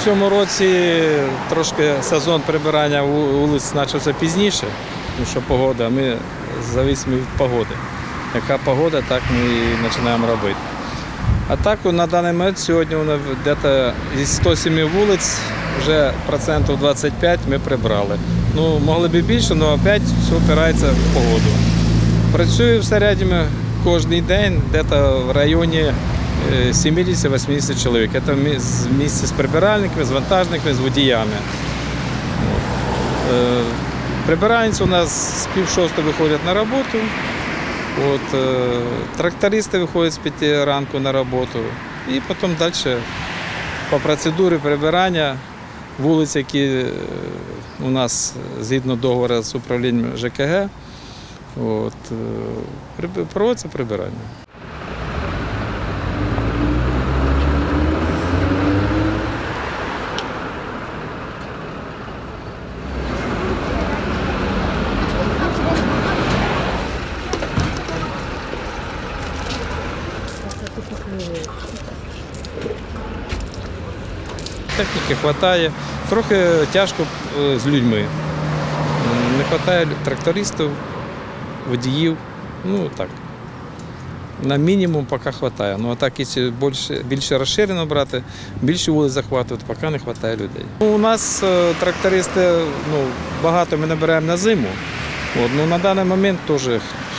в цьому році трошки сезон прибирання вулиць почався пізніше, тому що погода, ми зависимо від погоди. Яка погода, так ми і починаємо робити. А так на даний момент сьогодні десь із 107 вулиць вже процентів 25 ми прибрали. Ну, могли б більше, але опять все опирається в погоду. Працюю в середньому кожен день, десь в районі 70-80 чоловік. Це місце з прибиральниками, з вантажниками, з водіями. Е, Прибиральниці у нас з пів шостого виходять на роботу. От, е, трактористи виходять з 5 ранку на роботу. І потім далі по процедурі прибирання вулиць, які е, у нас згідно договору з управлінням ЖКГ, от, е, проводиться прибирання. Техніки вистачає. Трохи тяжко е, з людьми. Не вистачає трактористів, водіїв. Ну так. На мінімум поки вистачає. Ну а так, якщо більше, більше розширено брати, більше вулиць захватувати, поки не вистачає людей. Ну, у нас е, трактористи ну, багато ми набираємо на зиму. От, ну, на даний момент теж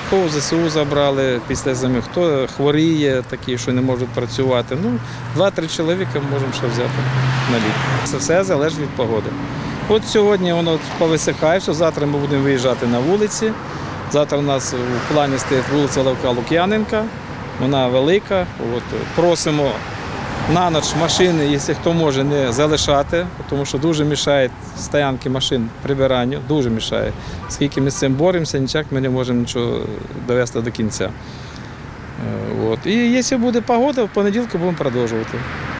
кого в ЗСУ забрали після зими, хто хворіє, такі, що не можуть працювати. Ну, два-три чоловіка можемо ще взяти на літ. Це все залежить від погоди. От сьогодні воно повисихає, завтра ми будемо виїжджати на вулиці. Завтра у нас в плані стоїть вулиця Левка Лук'яненка, вона велика. От, просимо на ніч машини, якщо хто може, не залишати, тому що дуже мішає стоянки машин прибиранню, дуже мішає. Скільки ми з цим боремося, ніяк ми не можемо нічого довести до кінця. Е, От. І якщо буде погода, в понеділку будемо продовжувати.